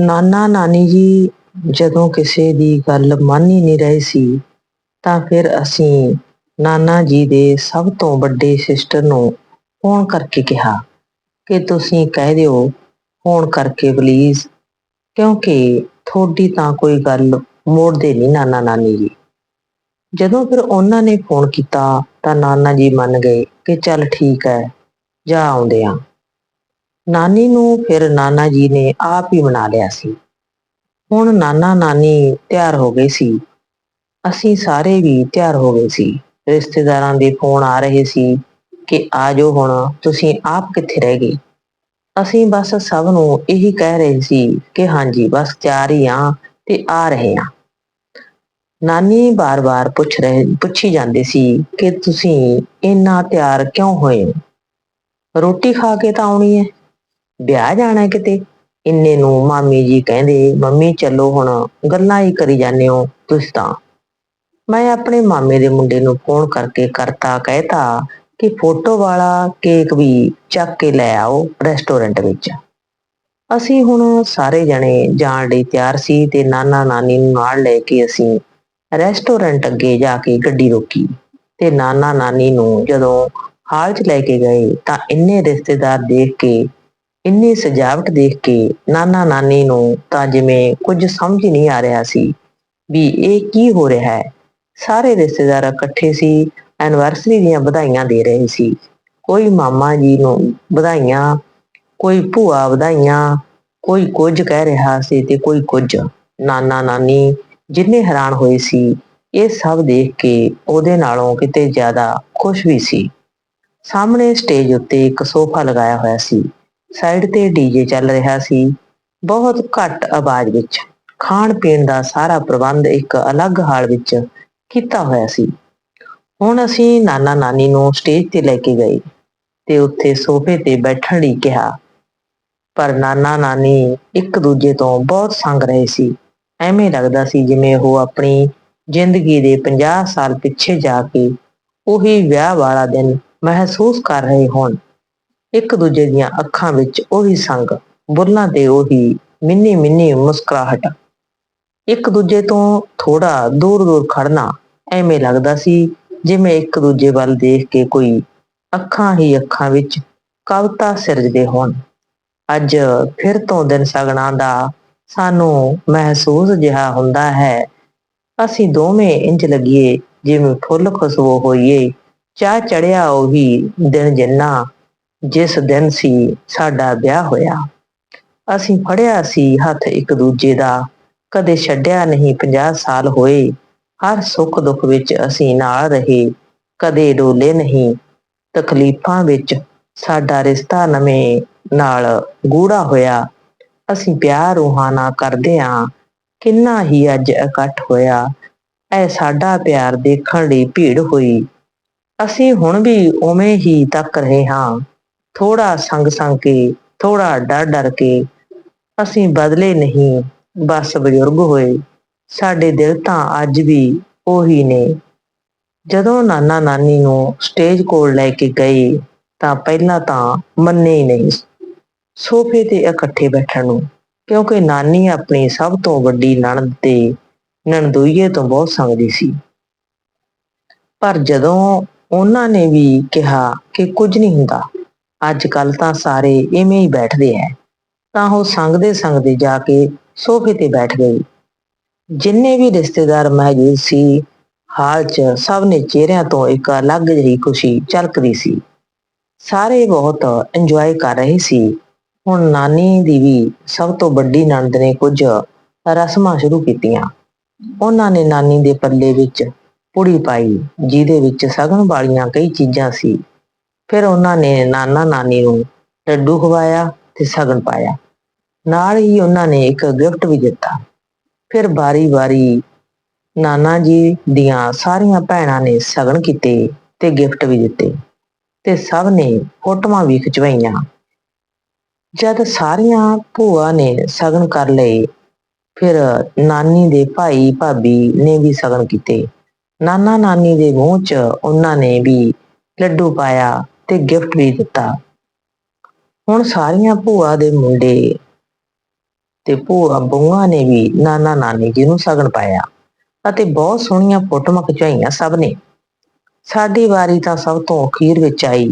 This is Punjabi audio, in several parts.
ਨਾਨਾ ਨਾਨੀ ਜੀ ਜਦੋਂ ਕਿਸੇ ਦੀ ਗੱਲ ਮੰਨ ਹੀ ਨਹੀਂ ਰਹੇ ਸੀ, ਤਾਂ ਫਿਰ ਅਸੀਂ ਨਾਨਾ ਜੀ ਦੇ ਸਭ ਤੋਂ ਵੱਡੇ ਸਿਸਟਰ ਨੂੰ ਫੋਨ ਕਰਕੇ ਕਿਹਾ ਕਿ ਤੁਸੀਂ ਕਹਿ ਦਿਓ ਫੋਨ ਕਰਕੇ ਪਲੀਜ਼ ਕਿਉਂਕਿ ਤੁਹਾਡੀ ਤਾਂ ਕੋਈ ਗੱਲ ਮੋੜਦੇ ਨਹੀਂ ਨਾਨਾ ਨਾਨੀ ਜੀ। ਜਦੋਂ ਫਿਰ ਉਹਨਾਂ ਨੇ ਫੋਨ ਕੀਤਾ ਤਾਂ ਨਾਨਾ ਜੀ ਮੰਨ ਗਏ ਕਿ ਚੱਲ ਠੀਕ ਹੈ, ਜਾ ਆਉਂਦੇ ਆ ਨਾਨੀ ਨੂੰ ਫਿਰ ਨਾਨਾ ਜੀ ਨੇ ਆਪ ਹੀ ਬਣਾ ਲਿਆ ਸੀ। ਹੁਣ ਨਾਨਾ ਨਾਨੀ ਤਿਆਰ ਹੋ ਗਏ ਸੀ। ਅਸੀਂ ਸਾਰੇ ਵੀ ਤਿਆਰ ਹੋ ਗਏ ਸੀ। ਰਿਸ਼ਤੇਦਾਰਾਂ ਦੇ ਫੋਨ ਆ ਰਹੇ ਸੀ ਕਿ ਆ ਜਾਓ ਹੁਣ, ਤੁਸੀਂ ਆਪ ਕਿੱਥੇ ਰਹਿ ਗਏ? ਅਸੀਂ ਬਸ ਸਭ ਨੂੰ ਇਹੀ ਕਹਿ ਰਹੇ ਸੀ ਕਿ ਹਾਂਜੀ, ਬਸ ਤਿਆਰ ਹੀ ਆ ਤੇ ਆ ਰਹੇ ਆ ਨਾਨੀ ਬਾਰ-ਬਾਰ ਪੁੱਛ ਰਹੇ, ਪੁੱਛੀ ਜਾਂਦੇ ਸੀ ਕਿ ਤੁਸੀਂ ਇੰਨਾ ਤਿਆਰ ਕਿਉਂ ਹੋਏ ਹੋ? ਰੋਟੀ ਖਾ ਕੇ ਤਾਂ ਆਉਣੀ ਹੈ। ਵਿਆਹ ਜਾਣਾ ਹੈ ਕਿਤੇ? ਇੰਨੇ ਨੂੰ ਮਾਮੀ ਜੀ ਕਹਿੰਦੇ, ਮੰਮੀ, ਚੱਲੋ ਹੁਣ, ਗੱਲਾਂ ਹੀ ਕਰੀ ਜਾਂਦੇ ਹੋ ਤੁਸੀਂ ਤਾਂ। ਮੈਂ ਆਪਣੇ ਮਾਮੇ ਦੇ ਮੁੰਡੇ ਨੂੰ ਫੋਨ ਕਰਕੇ ਕਰਤਾ, ਕਹਿਤਾ ਕਿ ਫੋਟੋ ਵਾਲਾ ਕੇਕ ਵੀ ਚੱਕ ਕੇ ਲੈ ਆਓ ਰੈਸਟੋਰੈਂਟ ਵਿੱਚ। ਅਸੀਂ ਹੁਣ ਸਾਰੇ ਜਣੇ ਜਾਣ ਲਈ ਤਿਆਰ ਸੀ ਤੇ ਨਾਨਾ ਨਾਨੀ ਨੂੰ ਨਾਲ ਲੈ ਕੇ ਅਸੀਂ ਰੈਸਟੋਰੈਂਟ ਅੱਗੇ ਜਾ ਕੇ ਗੱਡੀ ਰੋਕੀ ਤੇ ਨਾਨਾ ਨਾਨੀ ਨੂੰ ਜਦੋਂ ਹਾਲ 'ਚ ਲੈ ਕੇ ਗਏ ਤਾਂ ਇੰਨੇ ਰਿਸ਼ਤੇਦਾਰ ਦੇਖ ਕੇ ਇੰਨੀ ਸਜਾਵਟ ਦੇਖ ਕੇ ਨਾਨਾ ਨਾਨੀ ਨੂੰ ਤਾਂ ਜਿਵੇਂ ਕੁਝ ਸਮਝ ਨਹੀਂ ਆ ਰਿਹਾ ਸੀ ਵੀ ਇਹ ਕੀ ਹੋ ਰਿਹਾ ਹੈ। ਸਾਰੇ ਰਿਸ਼ਤੇਦਾਰ ਇਕੱਠੇ ਸੀ ਐਨਵਰਸਰੀ ਦੀਆਂ ਵਧਾਈਆਂ ਦੇ ਰਹੇ ਸੀ। ਕੋਈ ਮਾਮਾ ਜੀ ਨੂੰ ਵਧਾਈਆਂ, ਕੋਈ ਭੂਆ ਵਧਾਈਆਂ, ਕੋਈ ਕੁਝ ਕਹਿ ਰਿਹਾ ਸੀ ਤੇ ਕੋਈ ਕੁਝ ਨਾਨਾ ਨਾਨੀ ਜਿੰਨੇ ਹੈਰਾਨ ਹੋਏ ਸੀ, ਇਹ ਸਭ ਦੇਖ ਕੇ ਉਹਦੇ ਨਾਲੋਂ ਕਿਤੇ ਜ਼ਿਆਦਾ ਖੁਸ਼ ਵੀ ਸੀ। ਸਾਹਮਣੇ ਸਟੇਜ ਉੱਤੇ ਇੱਕ ਸੋਫਾ ਲਗਾਇਆ ਹੋਇਆ ਸੀ। ਸਾਈਡ ਤੇ ਡੀਜੇ ਚੱਲ ਰਿਹਾ ਸੀ। ਬਹੁਤ ਘੱਟ ਆਵਾਜ਼ ਵਿੱਚ ਖਾਣ ਪੀਣ ਦਾ ਸਾਰਾ ਪ੍ਰਬੰਧ ਇੱਕ ਅਲੱਗ ਹਾਲ ਵਿੱਚ ਕੀਤਾ ਹੋਇਆ ਸੀ। ਹੁਣ ਅਸੀਂ ਨਾਨਾ ਨਾਨੀ ਨੂੰ ਸਟੇਜ ਤੇ ਲੈ ਕੇ ਗਏ ਤੇ ਉੱਥੇ ਸੋਫੇ ਤੇ ਬੈਠਣ ਲਈ ਕਿਹਾ। ਪਰ ਨਾਨਾ ਨਾਨੀ ਇੱਕ ਦੂਜੇ ਤੋਂ ਬਹੁਤ ਸੰਗ ਰਹੇ ਸੀ। ਐਵੇਂ ਲੱਗਦਾ ਸੀ ਜਿਵੇਂ ਉਹ ਆਪਣੀ ਜ਼ਿੰਦਗੀ ਦੇ 50 ਸਾਲ ਪਿੱਛੇ ਜਾ ਕੇ ਉਹੀ ਵਿਆਹ ਵਾਲਾ ਦਿਨ ਮਹਿਸੂਸ ਕਰ ਰਹੇ ਹੋਣ। ਇੱਕ ਦੂਜੇ ਦੀਆਂ ਅੱਖਾਂ ਵਿੱਚ ਉਹੀ ਸੰਗ, ਬੁੱਲਾਂ ਤੇ ਉਹੀ ਮਿੰਨੀ ਮਿੰਨੀ ਮੁਸਕਰਾਹਟ। ਇੱਕ ਦੂਜੇ ਤੋਂ ਥੋੜਾ ਦੂਰ ਦੂਰ ਖੜਨਾ ਐਵੇਂ ਲੱਗਦਾ ਸੀ ਜਿਵੇਂ ਇੱਕ ਦੂਜੇ ਵੱਲ ਦੇਖ ਕੇ ਕੋਈ ਅੱਖਾਂ ਹੀ ਅੱਖਾਂ ਵਿੱਚ ਕਵਿਤਾ ਸਿਰਜਦੇ ਹੋਣ। ਅੱਜ ਫਿਰ ਤੋਂ ਦਿਨ ਸਗਣਾ ਦਾ ਸਾਨੂੰ ਮਹਿਸੂਸ ਜਿਹਾ ਹੁੰਦਾ ਹੈ। ਅਸੀਂ ਦੋਵੇਂ ਇੰਜ ਲੱਗੀਏ ਜਿਵੇਂ ਫੁੱਲ ਖੁਸ਼ਬੂ ਹੋਈਏ, ਚਾਹ ਚੜਿਆ ਉਹੀ ਦਿਨ ਜਿੰਨਾ ਜਿਸ ਦਿਨ ਸੀ ਸਾਡਾ ਵਿਆਹ ਹੋਇਆ, ਅਸੀਂ ਫੜਿਆ ਸੀ ਹੱਥ ਇੱਕ ਦੂਜੇ ਦਾ, ਕਦੇ ਛੱਡਿਆ ਨਹੀਂ 50 ਸਾਲ ਹੋਏ, ਹਰ ਸੁੱਖ ਦੁੱਖ ਵਿੱਚ ਅਸੀਂ ਨਾਲ ਰਹੇ, ਕਦੇ ਡੋਲੇ ਨਹੀਂ, ਤਕਲੀਫਾਂ ਵਿੱਚ ਸਾਡਾ ਰਿਸ਼ਤਾ ਨਵੇਂ ਨਾਲ ਗੂੜਾ ਹੋਇਆ, ਅਸੀਂ ਪਿਆਰ ਰੂਹਾਨਾ ਕਰਦੇ ਆਂ ਕਿੰਨਾ ਹੀ ਅੱਜ ਇਕੱਠ ਹੋਇਆ ਐ ਸਾਡਾ ਪਿਆਰ ਦੇਖਣ ਲਈ ਭੀੜ ਹੋਈ, ਅਸੀਂ ਹੁਣ ਵੀ ਉਵੇਂ ਹੀ ਤੱਕ ਰਹੇ ਹਾਂ। ਥੋੜਾ ਸੰਗ ਸੰਗ ਕੇ ਥੋੜਾ ਡਰ ਡਰ ਕੇ ਅਸੀਂ ਬਦਲੇ ਨਹੀਂ, ਬਸ ਬਜ਼ੁਰਗ ਹੋਏ। ਸਾਡੇ ਦਿਲ ਤਾਂ ਅੱਜ ਵੀ ਉਹੀ ਨੇ। ਜਦੋਂ ਨਾਨਾ ਨਾਨੀ ਨੂੰ ਸਟੇਜ ਕੋਲ ਲੈ ਕੇ ਗਏ, ਤਾਂ ਪਹਿਲਾਂ ਤਾਂ ਮੰਨੇ ਹੀ ਨਹੀਂ। ਸੋਫੇ ਤੇ ਇਕੱਠੇ ਬੈਠਣ ਨੂੰ, ਕਿਉਂਕਿ ਨਾਨੀ ਆਪਣੀ ਸਭ ਤੋਂ ਵੱਡੀ ਨਣਦ ਤੇ ਨਣਦੋਈਏ ਤੋਂ ਬਹੁਤ ਸੰਗਦੀ ਸੀ। ਪਰ ਜਦੋਂ ਉਹਨਾਂ ਨੇ ਵੀ ਕਿਹਾ ਕਿ ਕੁਝ ਨਹੀਂ ਹੁੰਦਾ ਅੱਜ ਕੱਲ ਤਾਂ ਸਾਰੇ ਇਵੇਂ ਹੀ ਬੈਠਦੇ ਐ। ਤਾਂ ਉਹ ਸੰਗਦੇ ਸੰਗਦੇ ਜਾ ਕੇ ਸੋਫੇ ਤੇ ਬੈਠ ਗਈ ਜਿੰਨੇ ਵੀ ਰਿਸ਼ਤੇਦਾਰ ਮੌਜੂਦ ਸੀ, ਹਾਲ 'ਚ ਸਭ ਨੇ ਚਿਹਰਿਆਂ ਤੋਂ ਇੱਕ ਅਲੱਗ ਜਿਹੀ ਖੁਸ਼ੀ ਝਲਕਦੀ ਸੀ। ਸਾਰੇ ਬਹੁਤ ਇੰਜੋਏ ਕਰ ਰਹੇ ਸੀ। ਹੁਣ ਨਾਨੀ ਦੀ ਵੀ ਸਭ ਤੋਂ ਵੱਡੀ ਨਣਦ ਨੇ ਕੁਝ ਰਸਮਾਂ ਸ਼ੁਰੂ ਕੀਤੀਆਂ। ਉਹਨਾਂ ਨੇ ਨਾਨੀ ਦੇ ਪੱਲੇ ਵਿੱਚ ਪੁੜੀ ਪਾਈ, ਜਿਹਦੇ ਵਿੱਚ ਸਗਨ ਵਾਲੀਆਂ ਕਈ ਚੀਜ਼ਾਂ ਸੀ। ਫਿਰ ਉਹਨਾਂ ਨੇ ਨਾਨਾ ਨਾਨੀ ਨੂੰ ਲੱਡੂ ਖਵਾਇਆ ਤੇ ਸਗਨ ਪਾਇਆ। ਨਾਲ ਹੀ ਉਹਨਾਂ ਨੇ ਇੱਕ ਗਿਫਟ ਵੀ ਦਿੱਤਾ। ਫਿਰ ਬਾਰੀ-ਬਾਰੀ ਨਾਨਾ ਜੀ ਦੀਆਂ ਸਾਰੀਆਂ ਭੈਣਾਂ ਨੇ ਸਗਨ ਕੀਤੇ ਤੇ ਗਿਫਟ ਵੀ ਦਿੱਤੇ ਤੇ ਸਭ ਨੇ ਫੋਟੋਆਂ ਵੀ ਖਿਚਵਾਈਆਂ। ਜਦ ਸਾਰੀਆਂ ਭੂਆ ਨੇ ਸਗਨ ਕਰ ਲਏ, ਫਿਰ ਨਾਨੀ ਦੇ ਭਾਈ ਭਾਬੀ ਨੇ ਵੀ ਸਗਨ ਕੀਤੇ। ਨਾਨਾ ਨਾਨੀ ਦੇ ਮੂੰਹ 'ਚ ਉਹਨਾਂ ਨੇ ਵੀ ਲੱਡੂ ਪਾਇਆ ਤੇ ਗਿਫਟ ਵੀ ਦਿੱਤਾ। ਹੁਣ ਸਾਰੀਆਂ ਭੂਆ ਦੇ ਮੁੰਡੇ ਤੇ ਭੂਆ ਬੂਆ ਨੇ ਵੀ ਨਾਨਾ ਨਾਨੀ ਜੀ ਨੂੰ ਸਗਨ ਪਾਇਆ ਅਤੇ ਬਹੁਤ ਸੋਹਣੀਆਂ ਫੋਟੋਆਂ ਖਿਚਾਈਆਂ ਸਭ ਨੇ। ਸਾਡੀ ਵਾਰੀ ਤਾਂ ਸਭ ਤੋਂ ਅਖੀਰ ਵਿੱਚ ਆਈ।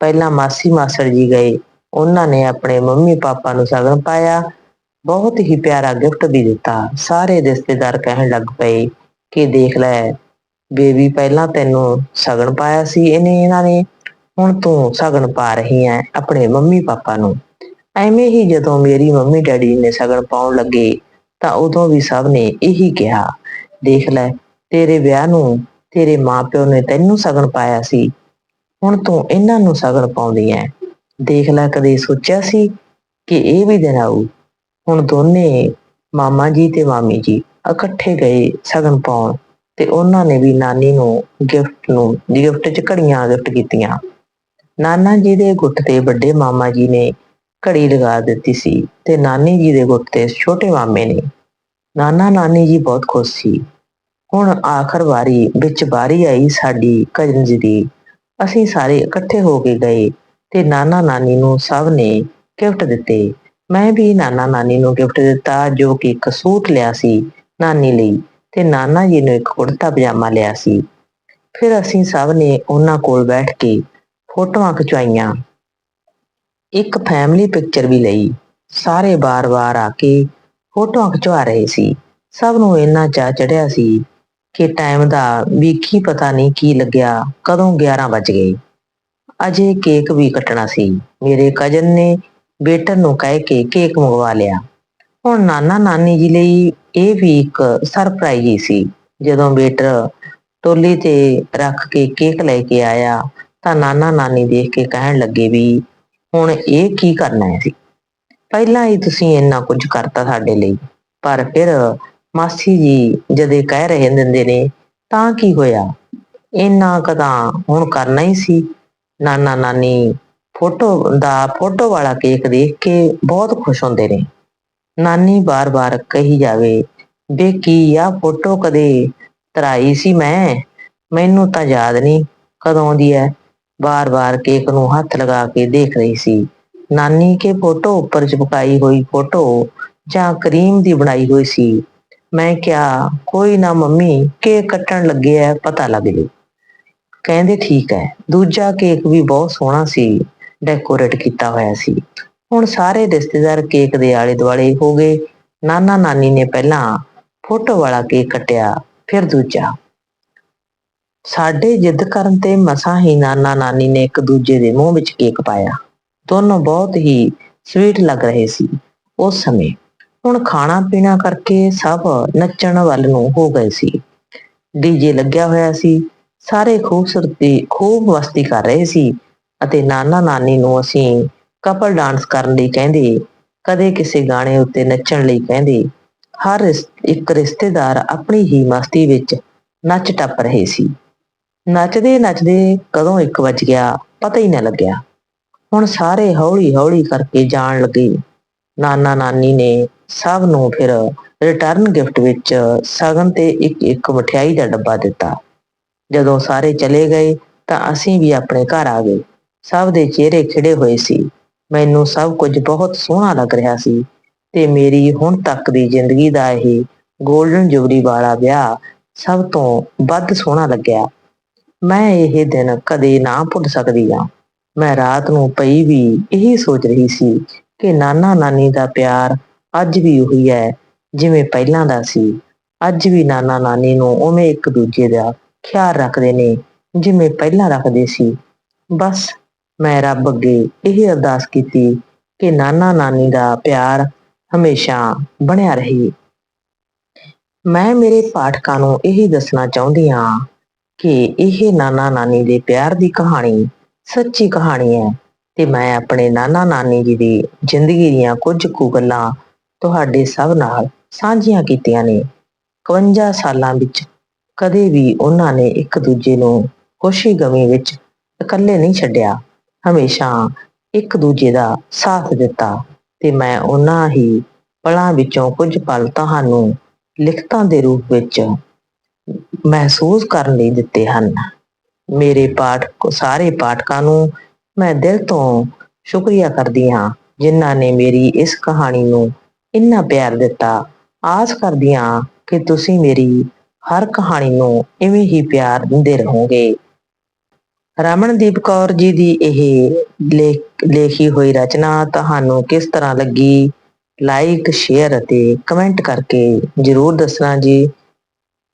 ਪਹਿਲਾਂ ਮਾਸੀ ਮਾਸੜ ਜੀ ਗਏ, ਉਹਨਾਂ ਨੇ ਆਪਣੇ ਮੰਮੀ ਪਾਪਾ ਨੂੰ ਸਗਨ ਪਾਇਆ। ਬਹੁਤ ਹੀ ਪਿਆਰਾ ਗਿਫਟ ਵੀ ਦਿੱਤਾ। ਸਾਰੇ ਰਿਸ਼ਤੇਦਾਰ ਕਹਿਣ ਲੱਗ ਪਏ ਕਿ ਦੇਖ ਲੈ, ਬੇਬੀ ਪਹਿਲਾਂ ਤੈਨੂੰ ਸਗਨ ਪਾਇਆ ਸੀ, ਇਹਨੇ ਇਹਨਾਂ ਨੇ ਹੁਣ ਤੂੰ ਸਗਨ ਪਾ ਰਹੀ ਹੈ ਆਪਣੇ ਮੰਮੀ ਪਾਪਾ ਨੂੰ। ਐਵੇਂ ਹੀ ਜਦੋਂ ਮੇਰੀ ਮੰਮੀ ਡੈਡੀ ਨੇ ਸਗਨ ਪਾਉਣ ਲੱਗੇ ਤਾਂ ਉਦੋਂ ਵੀ ਸਭ ਨੇ ਇਹੀ ਕਿਹਾ, ਦੇਖ ਲੈ, ਤੇਰੇ ਵਿਆਹ ਨੂੰ ਤੇਰੇ ਮਾਪਿਓ ਨੇ ਤੈਨੂੰ ਸਗਨ ਪਾਇਆ ਸੀ, ਹੁਣ ਤੂੰ ਇਹਨਾਂ ਨੂੰ ਸਗਨ ਪਾਉਂਦੀ ਐ। ਦੇਖ ਲੈ, ਕਦੇ ਸੋਚਿਆ ਸੀ ਕਿ ਇਹ ਵੀ ਦਿਨ ਆਊ? ਹੁਣ ਦੋਨੇ ਮਾਮਾ ਜੀ ਤੇ ਮਾਮੀ ਜੀ ਇਕੱਠੇ ਗਏ ਸਗਨ ਪਾਉਣ ਤੇ ਉਹਨਾਂ ਨੇ ਵੀ ਨਾਨੀ ਨੂੰ ਗਿਫਟ ਨੂੰ ਗਿਫਟ ਚ ਘੜੀਆਂ ਗਿਫਟ ਕੀਤੀਆਂ। ਨਾਨਾ ਜੀ ਦੇ ਗੁੱਟ ਤੇ ਵੱਡੇ ਮਾਮਾ ਜੀ ਨੇ ਘੜੀ ਲਗਾ ਦਿੱਤੀ ਸੀ ਤੇ ਨਾਨੀ ਜੀ ਦੇ ਗੁੱਟ ਤੇ ਛੋਟੇ ਮਾਮੇ ਨੇ। ਨਾਨਾ ਨਾਨੀ ਜੀ ਬਹੁਤ ਖੁਸ਼ ਸੀ। ਹੁਣ ਆਖਰ ਵਾਰੀ ਵਿੱਚ ਬਾਰੀ ਆਈ ਸਾਡੀ ਕਜ਼ਨਸ ਦੀ। ਅਸੀਂ ਸਾਰੇ ਇਕੱਠੇ ਹੋ ਕੇ ਗਏ ਤੇ ਨਾਨਾ ਨਾਨੀ ਨੂੰ ਸਭ ਨੇ ਗਿਫਟ ਦਿੱਤੇ। ਮੈਂ ਵੀ ਨਾਨਾ ਨਾਨੀ ਨੂੰ ਗਿਫਟ ਦਿੱਤਾ ਜੋ ਕਿ ਇੱਕ ਸੂਟ ਲਿਆ ਸੀ ਨਾਨੀ ਲਈ ਤੇ ਨਾਨਾ ਜੀ ਨੂੰ ਇੱਕ ਕੁੜਤਾ ਪਜਾਮਾ ਲਿਆ ਸੀ। ਫਿਰ ਅਸੀਂ ਸਭ ਨੇ ਉਹਨਾਂ ਕੋਲ ਬੈਠ ਕੇ ਫੋਟੋਆਂ ਖਿਚਵਾਈਆਂ। ਇੱਕ ਫੈਮਿਲੀ ਪਿਕਚਰ ਵੀ ਲਈ। ਸਾਰੇ ਬਾਰ-ਬਾਰ ਆ ਕੇ ਫੋਟੋਆਂ ਖਿਚਵਾ ਰਹੇ ਸੀ। ਸਭ ਨੂੰ ਇੰਨਾ ਚਾਅ ਚੜਿਆ ਸੀ ਕਿ ਟਾਈਮ ਦਾ ਵੀ ਕੀ ਪਤਾ ਨਹੀਂ ਕੀ ਲੱਗਿਆ, ਕਦੋਂ 11 ਵੱਜ ਗਏ। ਅਜੇ ਕੇਕ ਵੀ ਕੱਟਣਾ ਸੀ। ਮੇਰੇ ਕਜ਼ਨ ਨੇ ਬੇਟਰ ਨੂੰ ਕਹਿ ਕੇ ਕੇਕ ਮੰਗਵਾ ਲਿਆ। ਹੁਣ ਨਾਨਾ ਨਾਨੀ ਜੀ ਲਈ ਇਹ ਵੀ ਇੱਕ ਸਰਪ੍ਰਾਈਜ਼ ਹੀ ਸੀ। ਜਦੋਂ ਬੇਟਰ ਟੋਲੀ ਤੇ ਰੱਖ ਕੇ ਕੇਕ ਲੈ ਕੇ ਆਇਆ ਤਾਂ ਨਾਨਾ ਨਾਨੀ ਦੇਖ ਕੇ ਕਹਿਣ ਲੱਗੇ ਵੀ ਹੁਣ ਇਹ ਕੀ ਕਰਨਾ ਹੈ? ਸੀ ਪਹਿਲਾਂ ਹੀ ਤੁਸੀਂ ਇੰਨਾ ਕੁਝ ਕਰਤਾ ਸਾਡੇ ਲਈ, ਪਰ ਫਿਰ ਮਾਸੀ ਜੀ ਜਦੇ ਕਹਿ ਰਹੇ ਦਿੰਦੇ ਨੇ, ਤਾਂ ਕੀ ਹੋਇਆ? ਇੰਨਾ ਕਦਾ ਹੁਣ ਕਰਨਾ ਹੀ ਸੀ। ਨਾਨਾ ਨਾਨੀ ਫੋਟੋ ਦਾ ਫੋਟੋ ਵਾਲਾ ਕੇਕ ਦੇਖ ਕੇ ਬਹੁਤ ਖੁਸ਼ ਹੁੰਦੇ ਨੇ। ਨਾਨੀ ਬਾਰ-ਬਾਰ ਕਹੀ ਜਾਵੇ ਵੇ ਕੀ ਆ ਫੋਟੋ ਕਦੇ ਤਰਾਈ ਸੀ ਮੈਂ? ਮੈਨੂੰ ਤਾਂ ਯਾਦ ਨਹੀਂ ਕਦੋਂ ਦੀ ਹੈ? ਬਾਰ-ਬਾਰ ਕੇਕ ਨੂੰ ਹੱਥ ਲਗਾ ਕੇ ਦੇਖ ਰਹੀ ਸੀ। ਨਾਨੀ ਕੇ ਫੋਟੋ ਉੱਪਰ ਚਿਪਕਾਈ ਹੋਈ ਫੋਟੋ ਜਾਂ ਕਰੀਮ ਦੀ ਬਣਾਈ ਹੋਈ ਸੀ। ਮੈਂ ਕਿਹਾ, ਕੋਈ ਨਾ ਮੰਮੀ, ਕੇਕ ਕੱਟਣ ਲੱਗੇ ਐ, ਪਤਾ ਲੱਗ ਜੂ। ਕਹਿੰਦੇ, ਠੀਕ ਹੈ ਦੂਜਾ ਕੇਕ ਵੀ ਬਹੁਤ ਸੋਹਣਾ ਸੀ, ਡੈਕੋਰੇਟ ਕੀਤਾ ਹੋਇਆ ਸੀ। ਹੁਣ ਸਾਰੇ ਰਿਸ਼ਤੇਦਾਰ ਕੇਕ ਦੇ ਆਲੇ ਦੁਆਲੇ ਹੋ ਗਏ। ਨਾਨਾ ਨਾਨੀ ਨੇ ਪਹਿਲਾਂ ਫੋਟੋ ਵਾਲਾ ਕੇਕ ਕੱਟਿਆ, ਫਿਰ ਦੂਜਾ। ਸਾਡੇ ਜਿੱਦ ਕਰਨ ਤੇ ਮਸਾਂ ਹੀ ਨਾਨਾ ਨਾਨੀ ਨੇ ਇੱਕ ਦੂਜੇ ਦੇ ਮੂੰਹ ਵਿੱਚ ਕੇਕ ਪਾਇਆ। ਦੋਨੋਂ ਬਹੁਤ ਹੀ ਸਵੀਟ ਲੱਗ ਰਹੇ ਸੀ ਉਸ ਸਮੇਂ। ਹੁਣ ਖਾਣਾ ਪੀਣਾ ਕਰਕੇ ਸਭ ਨੱਚਣ ਵੱਲ ਨੂੰ ਹੋ ਗਏ ਸੀ। ਡੀਜੇ ਲੱਗਿਆ ਹੋਇਆ ਸੀ। ਸਾਰੇ ਖੂਬਸੂਰਤੀ, ਖੂਬ ਮਸਤੀ ਕਰ ਰਹੇ ਸੀ ਅਤੇ ਨਾਨਾ ਨਾਨੀ ਨੂੰ ਅਸੀਂ ਕਪਲ ਡਾਂਸ ਕਰਨ ਲਈ ਕਹਿੰਦੇ, ਕਦੇ ਕਿਸੇ ਗਾਣੇ ਉੱਤੇ ਨੱਚਣ ਲਈ ਕਹਿੰਦੇ, ਹਰ ਰਿਸ- ਇੱਕ ਰਿਸ਼ਤੇਦਾਰ ਆਪਣੀ ਹੀ ਮਸਤੀ ਵਿੱਚ ਨੱਚ ਟੱਪ ਰਹੇ ਸੀ। ਨੱਚਦੇ ਨੱਚਦੇ ਕਦੋਂ 1 ਵੱਜ ਗਿਆ, ਪਤਾ ਹੀ ਨਾ ਲੱਗਿਆ। ਹੁਣ ਸਾਰੇ ਹੌਲੀ ਹੌਲੀ ਕਰਕੇ ਜਾਣ ਲੱਗੇ। ਨਾਨਾ ਨਾਨੀ ਨੇ ਸਭ ਨੂੰ ਫਿਰ ਰਿਟਰਨ ਗਿਫਟ ਵਿੱਚ ਸਗਨ ਤੇ ਇੱਕ ਇੱਕ ਮਠਿਆਈ ਦਾ ਡੱਬਾ ਦਿੱਤਾ। ਜਦੋਂ ਸਾਰੇ ਚਲੇ ਗਏ ਤਾਂ ਅਸੀਂ ਵੀ ਆਪਣੇ ਘਰ ਆ ਗਏ। ਸਭ ਦੇ ਚਿਹਰੇ ਖਿੜੇ ਹੋਏ ਸੀ। ਮੈਨੂੰ ਸਭ ਕੁਝ ਬਹੁਤ ਸੋਹਣਾ ਲੱਗ ਰਿਹਾ ਸੀ ਤੇ ਮੇਰੀ ਹੁਣ ਤੱਕ ਦੀ ਜ਼ਿੰਦਗੀ ਦਾ ਇਹ 골ਡਨ ਜੁਬਲੀ ਵਾਲਾ ਵਿਆਹ ਸਭ ਤੋਂ ਵੱਧ ਸੋਹਣਾ ਲੱਗਿਆ। ਮੈਂ ਇਹ ਦਿਨ ਕਦੇ ਨਾ ਭੁੱਲ ਸਕਦੀ ਹਾਂ। ਮੈਂ ਰਾਤ ਨੂੰ ਪਈ ਵੀ ਇਹੀ ਸੋਚ ਰਹੀ ਸੀ ਕਿ ਨਾਨਾ ਨਾਨੀ ਦਾ ਪਿਆਰ ਅੱਜ ਵੀ ਉਹੀ ਹੈ, ਜਿਵੇਂ ਪਹਿਲਾਂ ਦਾ ਸੀ। ਅੱਜ ਵੀ ਨਾਨਾ ਨਾਨੀ ਨੂੰ ਉਵੇਂ ਇੱਕ ਦੂਜੇ ਦਾ ਖਿਆਲ ਰੱਖਦੇ ਨੇ, ਜਿਵੇਂ ਪਹਿਲਾਂ ਰੱਖਦੇ ਸੀ। ਬਸ ਮੈਂ ਰੱਬ ਅੱਗੇ ਇਹ ਅਰਦਾਸ ਕੀਤੀ ਕਿ ਨਾਨਾ ਨਾਨੀ ਦਾ ਪਿਆਰ ਹਮੇਸ਼ਾ ਬਣਿਆ ਰਹੇ। ਮੈਂ ਮੇਰੇ ਪਾਠਕਾਂ ਨੂੰ ਇਹੀ ਦੱਸਣਾ ਚਾਹੁੰਦੀ ਹਾਂ ਕਿ ਇਹ ਨਾਨਾ ਨਾਨੀ ਦੇ ਪਿਆਰ ਦੀ ਕਹਾਣੀ ਸੱਚੀ ਕਹਾਣੀ ਹੈ ਤੇ ਮੈਂ ਆਪਣੇ ਨਾਨਾ ਨਾਨੀ ਜੀ ਦੀ ਜ਼ਿੰਦਗੀ ਦੀਆਂ ਕੁਝ ਕੁ ਗੱਲਾਂ ਤੁਹਾਡੇ ਸਭ ਨਾਲ ਸਾਂਝੀਆਂ ਕੀਤੀਆਂ ਨੇ। 51 ਸਾਲਾਂ ਵਿੱਚ ਕਦੇ ਵੀ ਉਹਨਾਂ ਨੇ ਇੱਕ ਦੂਜੇ ਨੂੰ ਖੁਸ਼ੀ ਗਮੀ ਵਿੱਚ ਇਕੱਲੇ ਨਹੀਂ ਛੱਡਿਆ। ਹਮੇਸ਼ਾ ਇੱਕ ਦੂਜੇ ਦਾ ਸਾਥ ਦਿੱਤਾ ਤੇ ਮੈਂ ਉਹਨਾਂ ਹੀ ਪਲਾਂ ਵਿੱਚੋਂ ਕੁਝ ਪਲ ਤੁਹਾਨੂੰ ਲਿਖਤਾਂ ਦੇ ਰੂਪ ਵਿੱਚ ਮਹਿਸੂਸ ਕਰਨ ਲਈ ਦਿੱਤੇ ਹਨ। ਮੇਰੇ ਪਾਠ, ਸਾਰੇ ਪਾਠਕਾਂ ਨੂੰ ਮੈਂ ਦਿਲ ਤੋਂ ਸ਼ੁਕਰੀਆ ਕਰਦੀ ਹਾਂ, ਜਿਨ੍ਹਾਂ ਨੇ ਮੇਰੀ ਇਸ ਕਹਾਣੀ ਨੂੰ ਇੰਨਾ ਪਿਆਰ ਦਿੱਤਾ। ਆਸ ਕਰਦੀ ਹਾਂ ਕਿ ਤੁਸੀਂ ਮੇਰੀ ਹਰ ਕਹਾਣੀ ਨੂੰ ਇਵੇਂ ਹੀ ਪਿਆਰ ਦਿੰਦੇ ਰਹੋਗੇ। ਰਮਨਦੀਪ ਕੌਰ ਜੀ ਦੀ ਇਹ ਲੇਖ- ਲਿਖੀ ਹੋਈ ਰਚਨਾ ਤੁਹਾਨੂੰ ਕਿਸ ਤਰ੍ਹਾਂ ਲੱਗੀ? ਲਾਈਕ ਸ਼ੇਅਰ ਅਤੇ ਕਮੈਂਟ ਕਰਕੇ ਜਰੂਰ ਦੱਸਣਾ ਜੀ।